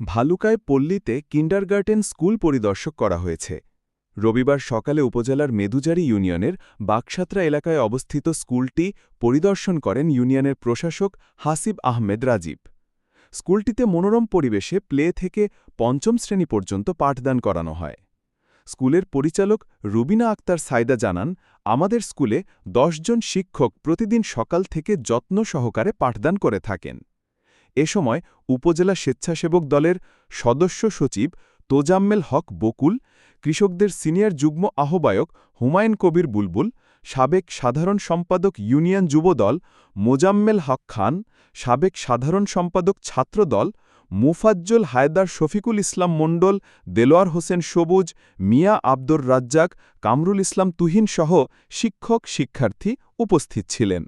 ভালুকায় পল্লীতে kindergarten school পরিদর্শক করা হয়েছে। রবিবার সকালে উপজেলার মেদুজারি ইউনিয়নের বাকসাত্রা এলাকায় অবস্থিত স্কুলটি পরিদর্শন করেন ইউনিয়নের প্রশাসক হাসিব আহমেদ রাজীব। স্কুলটিতে মনোরম পরিবেশে প্লে থেকে পঞ্চম শ্রেণি পর্যন্ত পাঠদান করানো হয়। স্কুলের পরিচালক রুবিনা আক্তার সাইদা জানান, আমাদের স্কুলে জন শিক্ষক প্রতিদিন সকাল থেকে যত্ন সহকারে পাঠদান করে থাকেন। এ সময় উপজেলা স্বেচ্ছাসেবক দলের সদস্য সচিব তোজাম্মেল হক বকুল, কৃষকদের সিনিয়র যুগ্ম আহ্বায়ক হুমায়ুন কবির বুলবুল, সাবেক সাধারণ সম্পাদক ইউনিয়ন যুবদল মোজাম্মেল হক খান, সাবেক সাধারণ সম্পাদক ছাত্রদল মুফাজ্জল হায়দার শফিকুল ইসলাম মণ্ডল, দেলোয়ার হোসেন সবুজ, মিয়া আব্দুর রাজ্জাক, কামরুল ইসলাম তুহিন সহ শিক্ষক শিক্ষার্থী উপস্থিত ছিলেন।